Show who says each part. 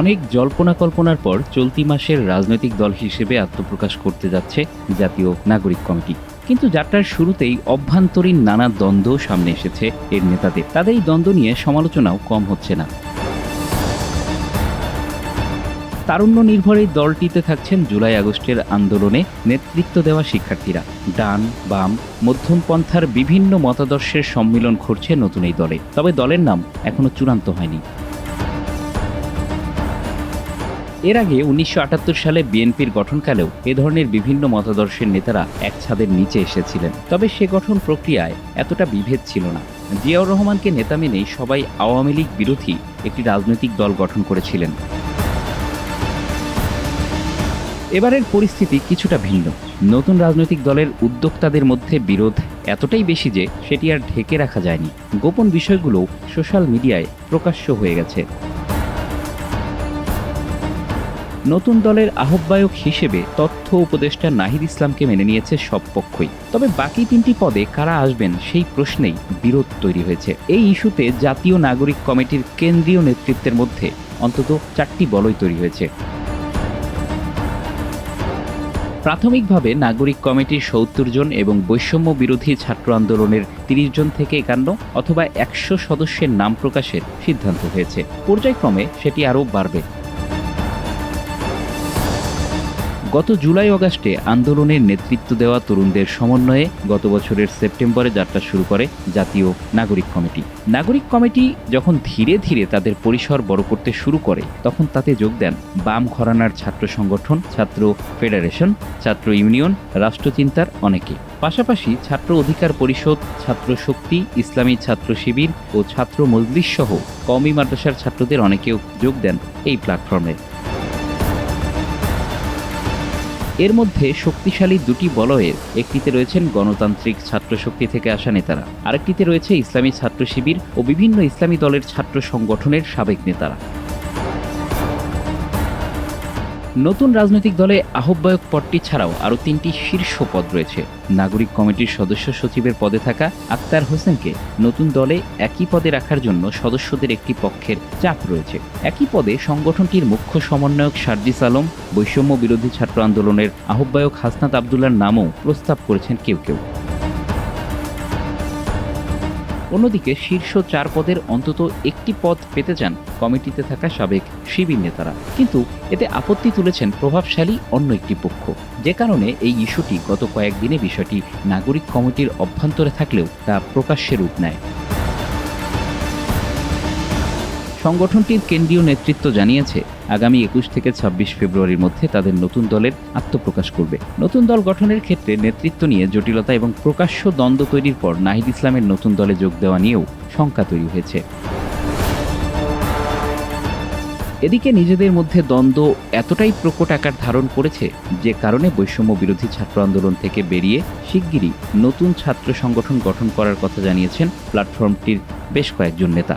Speaker 1: অনেক জল্পনা কল্পনার পর চলতি মাসের রাজনৈতিক দল হিসেবে আত্মপ্রকাশ করতে যাচ্ছে জাতীয় নাগরিক কমিটি। কিন্তু যাত্রার শুরুতেই অভ্যন্তরীণ নানা দ্বন্দ্ব সামনে এসেছে এর নেতাদের। তাদের এই দ্বন্দ্ব নিয়ে সমালোচনাও কম হচ্ছে না। তারুণ্য নির্ভর এই দলটিতে থাকছেন জুলাই আগস্টের আন্দোলনে নেতৃত্ব দেওয়া শিক্ষার্থীরা। ডান, বাম মধ্যমপন্থার বিভিন্ন মতাদর্শের সম্মিলন ঘটছে নতুন এই দলে। তবে দলের নাম এখনও চূড়ান্ত হয়নি। এর আগে উনিশশো আটাত্তর সালে বিএনপির গঠনকালেও এ ধরনের বিভিন্ন মতাদর্শের নেতারা এক ছাদের নিচে এসেছিলেন। তবে সে গঠন প্রক্রিয়ায় এতটা বিভেদ ছিল না। জিয়াউর রহমানকে নেতা মেনেই সবাই আওয়ামী লীগ বিরোধী একটি রাজনৈতিক দল গঠন করেছিলেন। এবারের পরিস্থিতি কিছুটা ভিন্ন। নতুন রাজনৈতিক দলের উদ্যোক্তাদের মধ্যে বিরোধ এতটাই বেশি যে সেটি আর ঢেকে রাখা যায়নি। গোপন বিষয়গুলো সোশ্যাল মিডিয়ায় প্রকাশ্য হয়ে গেছে। নতুন দলের আহ্বায়ক হিসেবে তথ্য উপদেষ্টা নাহিদ ইসলামকে মেনে নিয়েছে সব পক্ষই। তবে বাকি তিনটি পদে কারা আসবেন সেই প্রশ্নেই বিরোধ তৈরি হয়েছে। এই ইস্যুতে জাতীয় নাগরিক কমিটির কেন্দ্রীয় নেতৃত্বের মধ্যে অন্তত চারটি বলয় তৈরি হয়েছে। প্রাথমিকভাবে নাগরিক কমিটির সত্তর জন এবং বৈষম্য বিরোধী ছাত্র আন্দোলনের তিরিশ জন থেকে একান্ন অথবা একশো সদস্যের নাম প্রকাশের সিদ্ধান্ত হয়েছে। পর্যায়ক্রমে সেটি আরও বাড়বে। গত জুলাই অগাস্টে আন্দোলনের নেতৃত্ব দেওয়া তরুণদের সমন্বয়ে গত বছরের সেপ্টেম্বরে যাত্রা শুরু করে জাতীয় নাগরিক কমিটি। নাগরিক কমিটি যখন ধীরে ধীরে তাদের পরিসর বড় করতে শুরু করে, তখন তাতে যোগ দেন বাম ঘরানার ছাত্র সংগঠন, ছাত্র ফেডারেশন, ছাত্র ইউনিয়ন, রাষ্ট্রচিন্তার অনেকে। পাশাপাশি ছাত্র অধিকার পরিষদ, ছাত্র শক্তি, ইসলামী ছাত্র শিবির ও ছাত্র মজলিস সহ কওমি মাদ্রাসার ছাত্রদের অনেকেও যোগ দেন এই প্ল্যাটফর্মে। এর মধ্যে শক্তিশালী দুটি বলয়ের, একটিতে রয়েছেন গণতান্ত্রিক ছাত্র শক্তি থেকে আসা নেতারা, আরেকটিতে রয়েছে ইসলামী ছাত্র শিবির ও বিভিন্ন ইসলামী দলের ছাত্র সংগঠনের সাবেক নেতারা। নতুন রাজনৈতিক দলে আহ্বায়ক পদটি ছাড়াও আরও তিনটি শীর্ষ পদ রয়েছে। নাগরিক কমিটির সদস্য সচিবের পদে থাকা আক্তার হোসেনকে নতুন দলে একই পদে রাখার জন্য সদস্যদের একটি পক্ষের চাপ রয়েছে। একই পদে সংগঠনটির মুখ্য সমন্বয়ক সার্জিস আলম, বৈষম্য বিরোধী ছাত্র আন্দোলনের আহ্বায়ক হাসনাত আবদুল্লার নামও প্রস্তাব করেছেন কেউ কেউ। অন্যদিকে শীর্ষ চার পদের অন্তত একটি পদ পেতে চান কমিটিতে থাকা সাবেক শিবির নেতারা। কিন্তু এতে আপত্তি তুলেছেন প্রভাবশালী অন্য একটি পক্ষ। যে কারণে এই ইস্যুটি গত কয়েকদিনে বিষয়টি নাগরিক কমিটির অভ্যন্তরে থাকলেও তা প্রকাশ্যে রূপ নেয়। সংগঠনটির কেন্দ্রীয় নেতৃত্ব জানিয়েছে আগামী একুশ থেকে ছাব্বিশ ফেব্রুয়ারির মধ্যে তাদের নতুন দলের আত্মপ্রকাশ করবে। নতুন দল গঠনের ক্ষেত্রে নেতৃত্ব নিয়ে জটিলতা এবং প্রকাশ্য দ্বন্দ্ব তৈরির পর নাহিদ ইসলামের নতুন দলে যোগ দেওয়া নিয়েও শঙ্কা তৈরি হয়েছে। এদিকে নিজেদের মধ্যে দ্বন্দ্ব এতটাই প্রকট আকার ধারণ করেছে যে কারণে বৈষম্য বিরোধী ছাত্র আন্দোলন থেকে বেরিয়ে শিগগিরই নতুন ছাত্র সংগঠন গঠন করার কথা জানিয়েছেন প্ল্যাটফর্মটির বেশ কয়েকজন নেতা।